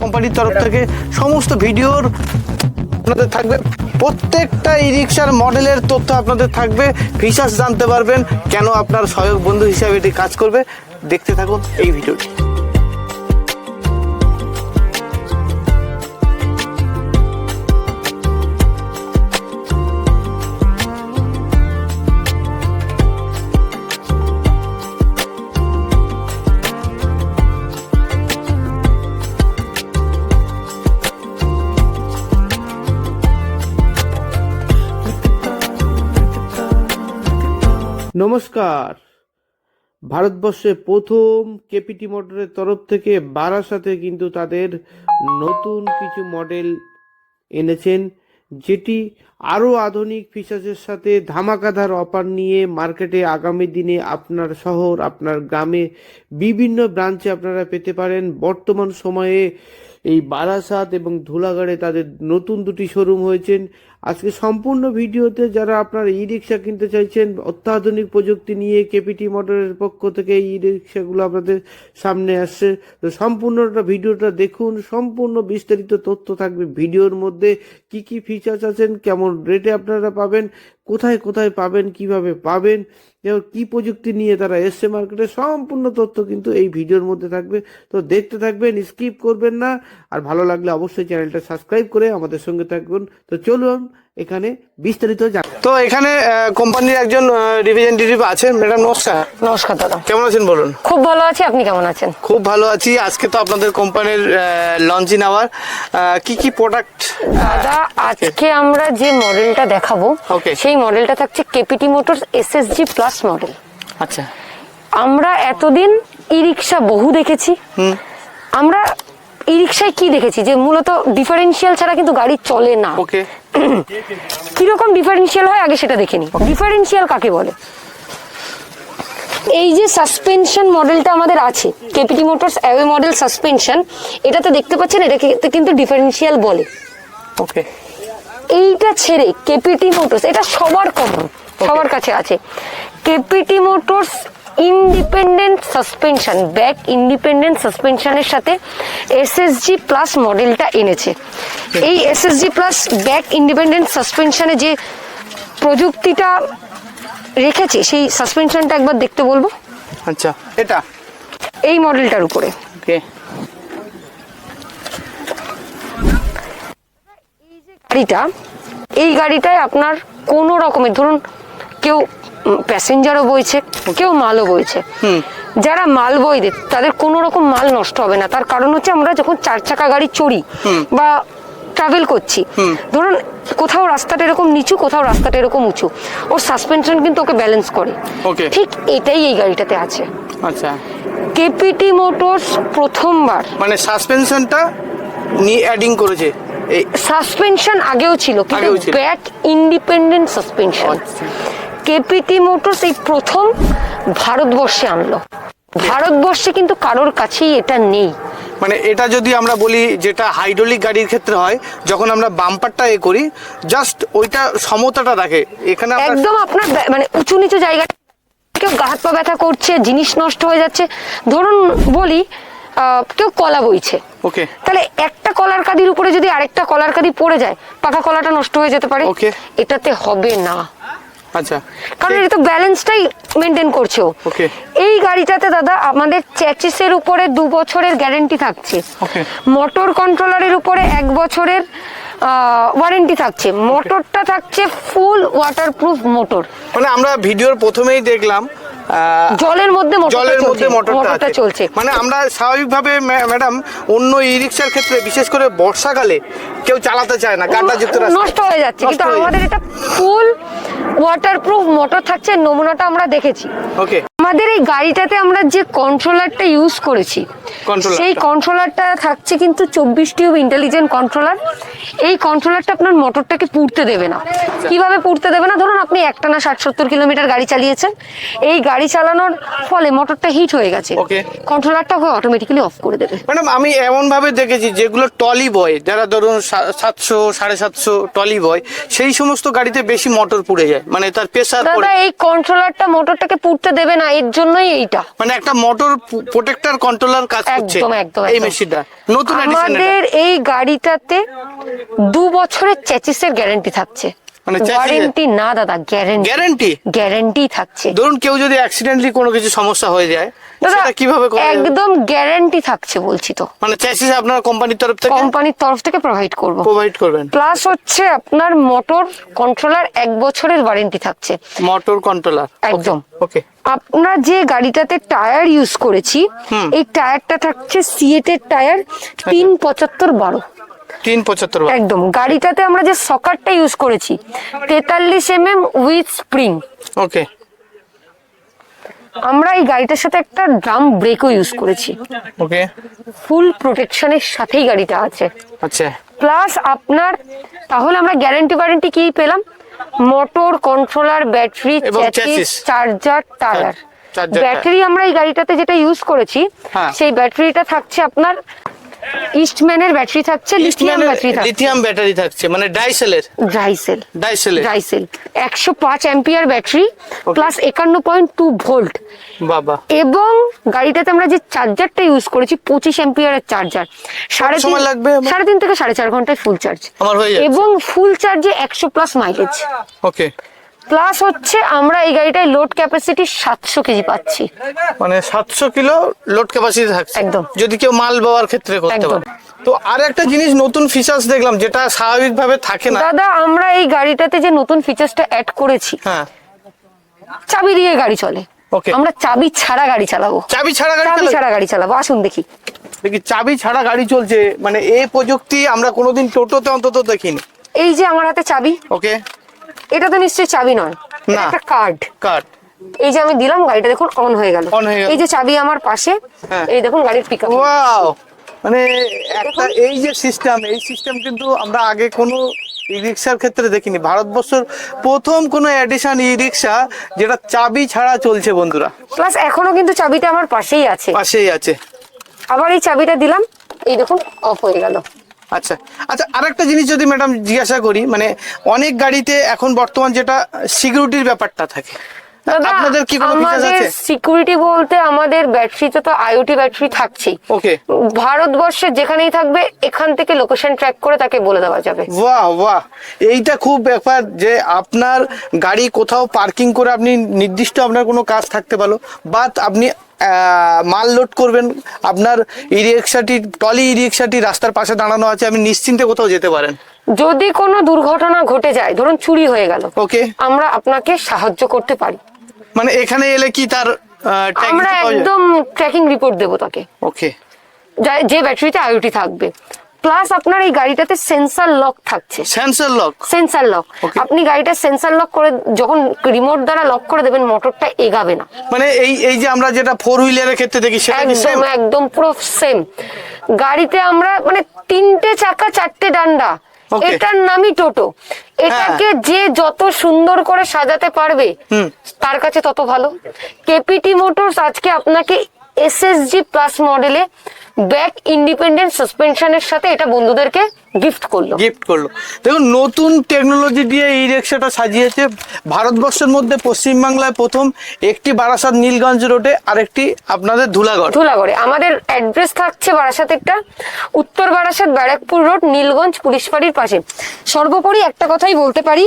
কোম্পানির তরফ থেকে সমস্ত ভিডিওর আপনাদের থাকবে। প্রত্যেকটা ই রিক্সার মডেলের তথ্য আপনাদের থাকবে। ফিচার্স জানতে পারবেন কেন আপনার সহায়ক বন্ধু হিসাবে এটি কাজ করবে। দেখতে থাকুন এই ভিডিওটি। নমস্কার। ভারতবর্ষে প্রথম কেপিটি মোটরের তরফ থেকে বারাসাতে কিন্তু তাদের নতুন কিছু মডেল এনেছেন, যেটি আরও আধুনিক ফিচার্সের সাথে ধামাকাধার অফার নিয়ে মার্কেটে আগামী দিনে আপনার শহর, আপনার গ্রামে বিভিন্ন ব্রাঞ্চে আপনারা পেতে পারেন। বর্তমান সময়ে এই বারাসাত এবং ধুলাগড়ে তাদের নতুন দুটি শোরুম হয়েছেন। আজকে সম্পূর্ণ ভিডিওতে যারা আপনার ই রিক্সা কিনতে চাইছেন, অত্যাধুনিক প্রযুক্তি নিয়ে কেপিটি মোটরের পক্ষ থেকে ই রিক্সাগুলো আপনাদের সামনে আসছে। তো সম্পূর্ণটা ভিডিওটা দেখুন, সম্পূর্ণ বিস্তারিত তথ্য থাকবে ভিডিওর মধ্যে। কি কি ফিচার্স আছেন, কেমন রেটে আপনারা পাবেন কোথায় কোথায় পাবেন, কীভাবে পাবেন এবং কি প্রযুক্তি নিয়ে তারা এসছে মার্কেটে সম্পূর্ণ তথ্য কিন্তু এই ভিডিওর মধ্যে থাকবে। তো দেখতে থাকবেন স্কিপ করবেন না। আর ভালো লাগলে অবশ্যই চ্যানেলটা সাবস্ক্রাইব করে আমাদের সঙ্গে থাকবেন। তো চলুন এখানে বিস্তারিত তো এখানে কোম্পানির একজন রিপ্রেজেন্টেটিভ আছেন ম্যাডাম নমস্কার। নমস্কার দাদা। কেমন আছেন বলুন? খুব ভালো আছি আপনি কেমন আছেন? খুব ভালো আছি। আজকে তো আপনাদের কোম্পানির লঞ্চিং আওয়ার কি কি প্রোডাক্ট দাদা আজকে আমরা যে মডেলটা দেখাবো. সেই মডেলটা থাকছে KPT motors SSG plus model আচ্ছা। আমরা এতদিন ই রিক্সা বহু দেখেছি। আমরা ই রিক্সায় কি দেখেছি? যে মূলত ডিফারেন্সিয়াল ছাড়া কিন্তু গাড়ি চলে না। ওকে কীরকম ডিফারেন্সিয়াল হয় আগে সেটা দেখে নিই ডিফারেন্সিয়াল কাকে বলে? এই যে সাসপেনশন মডেলটা আমাদের আছে KPT motors away model suspension এটাতে দেখতে পাচ্ছেন এটাকে কিন্তু ডিফারেন্সিয়াল বলে। ওকে এইটা ছেড়ে কেপিটি মোটরস এটা সবার কমন সবার কাছে আছে। KPT motors independent suspension back independent সাসপেনশনের সাথে এসএসজি প্লাস মডেলটা এনেছে। এই এসএসজি প্লাস ব্যাক ইন্ডিপেন্ডেন্ট সাসপেনশনে যে প্রযুক্তিটা রেখেছে সেই সাসপেনশনটা একবার দেখতে বলব? আচ্ছা এটা? এই মডেলটার উপরে। ওকে। গাড়িটা এই গাড়িটায় আপনার কোনো রকমের ধরুন কেউ প্যাসেঞ্জারও বইছে কেউ মালও বইছে। যারা মাল বইবে তাদের কোনো রকম মাল নষ্ট হবে না। তার কারণ হচ্ছে আমরা যখন চার চাকা গাড়ি চড়ি বা ট্রাভেল করছি ধরুন কোথাও রাস্তাটা এরকম নিচু কোথাও রাস্তাটা এরকম উঁচু ওর সাসপেনশন কিন্তু ওকে ব্যালেন্স করে। ঠিক এটাই এই গাড়িটাতে আছে। আচ্ছা। কেপিটি মোটরস প্রথমবার। মানে সাসপেনশনটা অ্যাডিং করেছে সাসপেনশন আগেও ছিল কিন্তু back independent suspension. KPT motors এই প্রথম ভারতবর্ষে আনলো। ভারতবর্ষে কিন্তু কারোর কাছেই এটা নেই। মানে এটা যদি আমরা বলি যেটা হাইড্রোলিক গাড়ির ক্ষেত্রে হয় যখন আমরা বাম্পারটা এ করি জাস্ট ওইটা সমতাটা রাখে। এখানে একদম আপনার মানে উঁচু নিচু জায়গা কেউ গা হাত পা ব্যথা করছে জিনিস নষ্ট হয়ে যাচ্ছে। ধরুন বলি কেউ কলা বইছে। ওকে। তাহলে একটা কলার কাদির উপরে যদি আরেকটা কলার কাদি পড়ে যায় পাকা কলাটা নষ্ট হয়ে যেতে পারে। Okay. এটাতে হবে না। আচ্ছা। কারণ এটা তো ব্যালেন্সটাই মেনটেন করছে ও। Okay. এই গাড়িটাতে দাদা আমাদের চ্যাচিসের উপরে দু বছরের গ্যারেন্টি থাকছে। ওকে মোটর কন্ট্রোলারের উপরে এক বছরের ওয়ারেন্টি থাকছে। মোটরটা থাকছে ফুল ওয়াটারপ্রুফ মোটর মানে আমরা ভিডিওর প্রথমেই দেখলাম জলের মধ্যে জলের মধ্যে মোটরটা চলছে। মানে আমরা স্বাভাবিকভাবে ম্যাডাম অন্য ই রিক্সার ক্ষেত্রে বিশেষ করে বর্ষাকালে কেউ চালাতে চায় না কাঁটাযুক্ত রাস্তা। নষ্ট হয়ে যাচ্ছে। কিন্তু আমাদের এটা ফুল ওয়াটারপ্রুফ মোটর থাকছে নমুনাটা আমরা দেখেছি। ওকে আমাদের এই গাড়িটাতে আমরা যে কন্ট্রোলারটা ইউজ করেছি সেই কন্ট্রোলারটা থাকছে কিন্তু চব্বিশ টিউব ইন্টেলিজেন্ট কন্ট্রোলার এই কন্ট্রোলারটা আপনার মোটরটাকে পুড়তে দেবে না। কীভাবে পুড়তে দেবে না? ধরুন আপনি একটানা ষাট সত্তর কিলোমিটার গাড়ি চালিয়েছেন। এই গাড়ি চালানোর ফলে মোটরটা হিট হয়ে গেছে. কন্ট্রোলারটা অটোমেটিক্যালি অফ করে দেবে। ম্যাডাম আমি এমন ভাবে দেখেছি যেগুলো টলি বয় যারা ধরুন সাতশো সাড়ে সাতশো টলি বয় সেই সমস্ত গাড়িতে বেশি মোটর পুড়ে যায়। মানে তার প্রেসার দাদা এই কন্ট্রোলারটা মোটরটাকে পুড়তে দেবে না এর জন্যই এইটা। মানে একটা মোটর প্রোটেক্টর কন্ট্রোলার কাজ করছে একদম একদম। এই মেশিনটা নতুন আমাদের এই গাড়িটাতে দু বছরের চেচিসের গ্যারান্টি থাকছে। মানে ওয়ারেন্টি না দাদা গ্যারান্টি গ্যারান্টি গ্যারান্টি থাকছে। ধরুন কেউ যদি অ্যাক্সিডেন্টলি কোনো কিছু সমস্যা হয়ে যায় সেটা কীভাবে করা একদম গ্যারান্টি থাকছে বলছি তো। মানে চ্যাসিস আপনার কোম্পানির তরফ থেকে? কোম্পানির তরফ থেকে প্রোভাইড করব। প্রোভাইড করবেন। প্লাস হচ্ছে আপনার মোটর কন্ট্রোলার এক বছরের ওয়ারেন্টি থাকছে। মোটর কন্ট্রোলার একদম। ওকে আপনার যে গাড়িটাতে টায়ার ইউজ করেছি এই টায়ারটা থাকছে সিএটের টায়ার তিন পঁচাত্তর বারো। তিন পঁচাত্তর বার। একদম। গাড়িটাতে আমরা যে সকারটা ইউজ করেছি তেতাল্লিশ M M with spring okay আমরা এই গাড়িটার সাথে একটা ড্রাম ব্রেকও ইউজ করেছি। ওকে ফুল প্রোটেকশনের সাথেই গাড়িটা আছে। আচ্ছা। প্লাস আপনার তাহলে আমরা গ্যারান্টি ওয়ারেন্টি কি পেলাম? Motor controller battery chassis। Charger tyre battery আমরা এই গাড়িটাতে যেটা ইউজ করেছি হ্যাঁ। সেই ব্যাটারিটা থাকছে আপনার ইস্টম্যানের ব্যাটারি থাকছে লিথিয়াম ব্যাটারি থাকছে। লিথিয়াম ব্যাটারি থাকছে মানে ডাইসেলের। ড্রাইসেল ডাইসেলের। একশো পাঁচ অ্যাম্পিয়ার ব্যাটারি প্লাস একান্ন পয়েন্ট টু ভোল্ট। বাবা। এবং গাড়িটাতে আমরা যে চার্জারটা ইউজ করেছি পঁচিশ অ্যাম্পিয়ারের চার্জার সাড়ে সময় লাগবে? সাড়ে তিন থেকে সাড়ে চার ঘন্টায় ফুল চার্জ আমার হয়ে যাচ্ছে। এবং ফুল চার্জে একশো প্লাস মাইলেজ ওকে প্লাস হচ্ছে আমরা এই গাড়িটায় লোড ক্যাপাসিটি সাতশো কেজি পাচ্ছি। মানে সাতশো কিলো লোড ক্যাপাসিটি থাকছে। একদম। যদি কেউ মাল বাওয়ার ক্ষেত্রে করতে পারে। তো আর একটা জিনিস নতুন ফিচার্স দেখলাম যেটা স্বাভাবিকভাবে থাকে না। দাদা আমরা এই গাড়িটাতে যে নতুন ফিচার্সটা অ্যাড করেছি হ্যাঁ। চাবি দিয়ে গাড়ি চলে। Okay. আমরা চাবি ছাড়া গাড়ি চালাবো। চাবি ছাড়া গাড়ি চাবি ছাড়া গাড়ি চালাবো। আসুন দেখি। দেখি চাবি ছাড়া গাড়ি চলছে মানে এই প্রযুক্তি আমরা কোনোদিন টোটোতে অন্তত দেখিনি। এই যে আমার হাতে চাবি। ওকে এটা তো নিশ্চয়ই চাবি নয়। একটা কার্ড কার এই যে আমি দিলাম গাড়িটা দেখুন অন হয়ে গেল। হয়ে গেল। এই যে চাবি আমার পাশে হ্যাঁ। এই দেখুন গাড়ির পিক ওয়াও মানে একটা এই যে সিস্টেম এই সিস্টেম কিন্তু আমরা আগে কোনো ই রিক্সার ক্ষেত্রে দেখিনি। ভারতবর্ষের প্রথম কোনো এডিশন ই রিক্সা যেটা চাবি ছাড়া চলছে বন্ধুরা। প্লাস এখনও কিন্তু চাবিটা আমার পাশেই আছে। পাশেই আছে। আবার এই চাবিটা দিলাম এই দেখুন অফ হয়ে গেল। আচ্ছা আচ্ছা আরেকটা জিনিস যদি ম্যাডাম জিজ্ঞাসা করি মানে অনেক গাড়িতে এখন বর্তমান যেটা সিকিউরিটির ব্যাপারটা থাকে আপনাদের কি কোনো ফিচার আছে? সিকিউরিটি বলতে আমাদের ব্যাটারিতে তো আইওটি ব্যাটারি থাকছেই। ওকে ভারতবর্ষে যেখানেই থাকবে এখান থেকে লোকেশন ট্র্যাক করে তাকে বলে দেওয়া যাবে। বাহ বাহ এইটা খুব ব্যাপার যে আপনার গাড়ি কোথাও পার্কিং করে আপনি নির্দিষ্ট আপনার কোনো কাজ থাকতে পারল বা আপনি মাল লোড করবেন। আপনার ই রিক্সাটি টলি ই রিক্সাটি রাস্তার পাশে দাঁড়ানো আছে আপনি নিশ্চিন্তে কোথাও যেতে পারেন। যদি কোনো দুর্ঘটনা ঘটে যায় ধরুন চুরি হয়ে গেল ওকে। আমরা আপনাকে সাহায্য করতে পারি। মানে এখানে এলে কি তার আমরা একদম ট্র্যাকিং রিপোর্ট দেবো তাকে। ওকে। যা- যে ব্যাটারিতে আইওটি থাকবে। প্লাস আপনার এই গাড়িটাতে সেন্সার লক থাকছে। সেন্সর লক সেন্সার লক আপনি গাড়িটা সেন্সার লক করে যখন রিমোট দ্বারা লক করে দেবেন মোটরটা এগাবে না। মানে এই এই যে আমরা যেটা ফোর হুইলারের ক্ষেত্রে দেখি সেটা একদম একদম পুরো সেম গাড়িতে আমরা মানে তিনটে চাকা চারটে ডান্ডা। এটার নামই টোটো। এটাকে যে যত সুন্দর করে সাজাতে পারবে। তার কাছে তত ভালো। কেপিটি মোটরস আজকে আপনাকে এসএসজি প্লাস মডেলে ব্যাক ইন্ডিপেন্ডেন্ট সাসপেনশনের সাথে এটা বন্ধুদেরকে গিফট করল। গিফট করল। দেখুন নতুন টেকনোলজি দিয়ে এই রিক্সাটা সাজিয়েছে। ভারতবর্ষের মধ্যে পশ্চিমবাংলায় প্রথম একটি বারাসাত নীলগঞ্জ রোডে আরেকটি আপনাদের ধুলাগড়। ধুলাগড়ে। আমাদের অ্যাড্রেস থাকছে বারাসাতেরটা। উত্তর বারাসাত ব্যারাকপুর রোড নীলগঞ্জ পুলিশ ফাঁড়ির পাশে। সর্বোপরি একটা কথাই বলতে পারি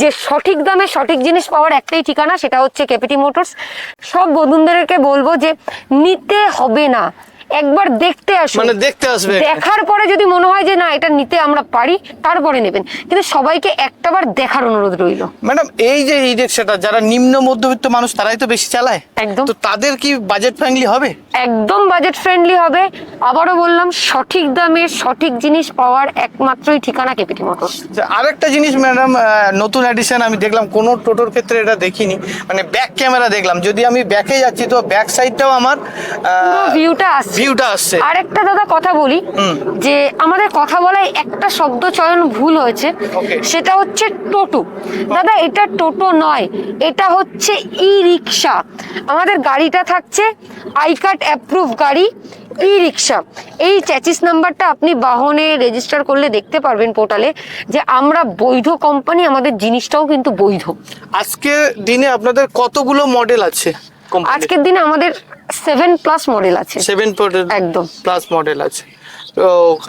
যে সঠিক দামে সঠিক জিনিস পাওয়ার একটাই ঠিকানা সেটা হচ্ছে ক্যাপিটি মোটরস। সব বন্ধুদেরকে বলব যে নিতে হবে না। একবার দেখতে আসুন। মানে দেখতে আসবে। দেখার পরে যদি মনে হয় যে না এটা নিতে আমরা পারি তারপরে নেবেন। কিন্তু সবাইকে একটাবার দেখার অনুরোধ রইল। ম্যাডাম এই যে এই রিক্সাটা যারা নিম্ন মধ্যবিত্ত মানুষ তারাই তো বেশি চালায়। একদম। তো তাদের কি বাজেট ফ্রেন্ডলি হবে? একদম বাজেট ফ্রেন্ডলি হবে। আবারও বললাম সঠিক দামে সঠিক জিনিস পাওয়ার একমাত্রই ঠিকানা কেপিটি মোটরস আচ্ছা, আরেকটা জিনিস ম্যাডাম নতুন এডিশন আমি দেখলাম কোন টোটোর ক্ষেত্রে এটা দেখিনি। মানে ব্যাক ক্যামেরা দেখলাম। যদি আমি ব্যাকে যাচ্ছি তো ব্যাক সাইডটাও আমার ভিউটা আসছে। ভিউটা আসছে। আরেকটা দাদা কথা বলি যে আমাদের কথা বলায় একটা শব্দ চয়ন ভুল হয়েছে সেটা হচ্ছে টোটো। দাদা এটা টোটো নয় এটা হচ্ছে ই রিক্সা আমাদের গাড়িটা থাকছে আই কার্ড অ্যাপ্রুভ গাড়ি ই রিক্সা এই চ্যাচিস নাম্বারটা আপনি বাহনে রেজিস্টার করলে দেখতে পারবেন পোর্টালে যে আমরা বৈধ কোম্পানি আমাদের জিনিসটাও কিন্তু বৈধ। আজকে দিনে আপনাদের কতগুলো মডেল আছে আজকের দিনে আমাদের সেভেন প্লাস মডেল আছে। সেভেন একদম। প্লাস মডেল আছে। তো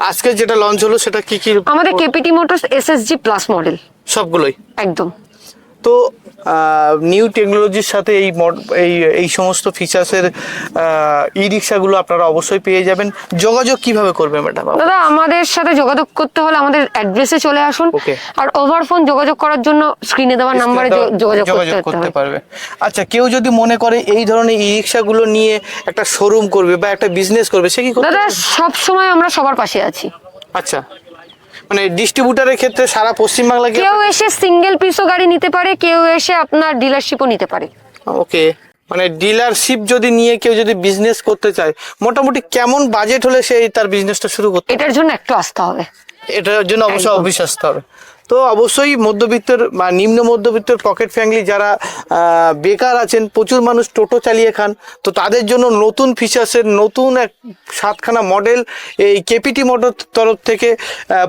আজকে যেটা লঞ্চ হলো সেটা কি কি আমাদের KPT motors SSG plus model সবগুলোই? একদম। তো নিউ টেকনোলজির সাথে এই এই এই সমস্ত ফিচার্সের ই রিক্সাগুলো আপনারা অবশ্যই পেয়ে যাবেন। যোগাযোগ কীভাবে করবে ম্যাডাম দাদা আমাদের সাথে যোগাযোগ করতে হলে আমাদের অ্যাড্রেসে চলে আসুন। আর ওভার ফোন যোগাযোগ করার জন্য স্ক্রিনে দেওয়া নাম্বারে যোগাযোগ করতে পারবে। আচ্ছা কেউ যদি মনে করে এই ধরনের ই রিক্সাগুলো নিয়ে একটা শোরুম করবে বা একটা বিজনেস করবে সে কি দাদা? সব সময় আমরা সবার পাশে আছি। আচ্ছা। মানে ডিস্ট্রিবিউটারের ক্ষেত্রে সারা পশ্চিমবাংলা কেউ এসে সিঙ্গেল পিসও গাড়ি নিতে পারে কেউ এসে আপনার ডিলারশিপও নিতে পারে। ওকে মানে ডিলারশিপ যদি নিয়ে কেউ যদি বিজনেস করতে চায় মোটামুটি কেমন বাজেট হলে সে তার বিজনেসটা শুরু করতে এটার জন্য একটু আসতে হবে। এটার জন্য অবশ্যই। অফিস আসতে হবে। তো অবশ্যই মধ্যবিত্তের বা নিম্ন মধ্যবিত্তের পকেট ফ্যামিলি যারা বেকার আছেন, প্রচুর মানুষ টোটো চালিয়ে খান, তো তাদের জন্য নতুন ফিচার্সের নতুন এক সাতখানা মডেল এই কেপিটি মোটর তরফ থেকে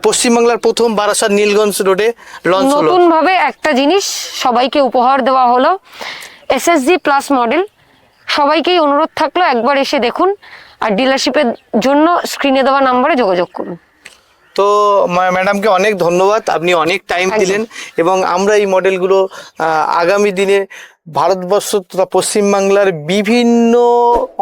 পশ্চিমবাংলার প্রথম বারাসাত নীলগঞ্জ রোডে লঞ্চ হলো। নতুন একটা জিনিস সবাইকে উপহার দেওয়া হলো এসএসজি প্লাস মডেল সবাইকেই অনুরোধ থাকল একবার এসে দেখুন, আর ডিলারশিপের জন্য স্ক্রিনে দেওয়া নাম্বারে যোগাযোগ করুন। তো ম্যাডামকে অনেক ধন্যবাদ। আপনি অনেক টাইম দিলেন এবং আমরা এই মডেলগুলো আগামী দিনে ভারতবর্ষ তথা পশ্চিমবাংলার বিভিন্ন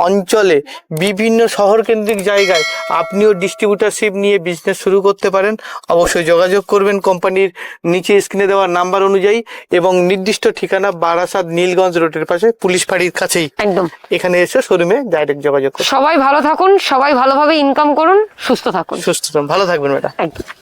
অঞ্চলে বিভিন্ন শহর কেন্দ্রিক জায়গায় আপনিও ডিস্ট্রিবিউটারশিপ নিয়ে বিজনেস শুরু করতে পারেন। অবশ্যই যোগাযোগ করবেন কোম্পানির নিচে স্ক্রিনে দেওয়া নাম্বার অনুযায়ী এবং নির্দিষ্ট ঠিকানা বারাসাত নীলগঞ্জ রোডের পাশে পুলিশ ফাঁড়ির কাছেই। একদম। এখানে এসে শোরুমে ডাইরেক্ট যোগাযোগ করুন। সবাই ভালো থাকুন সবাই ভালোভাবে ইনকাম করুন সুস্থ থাকুন। সুস্থ থাকুন। ভালো থাকবেন ম্যাডাম। একদম।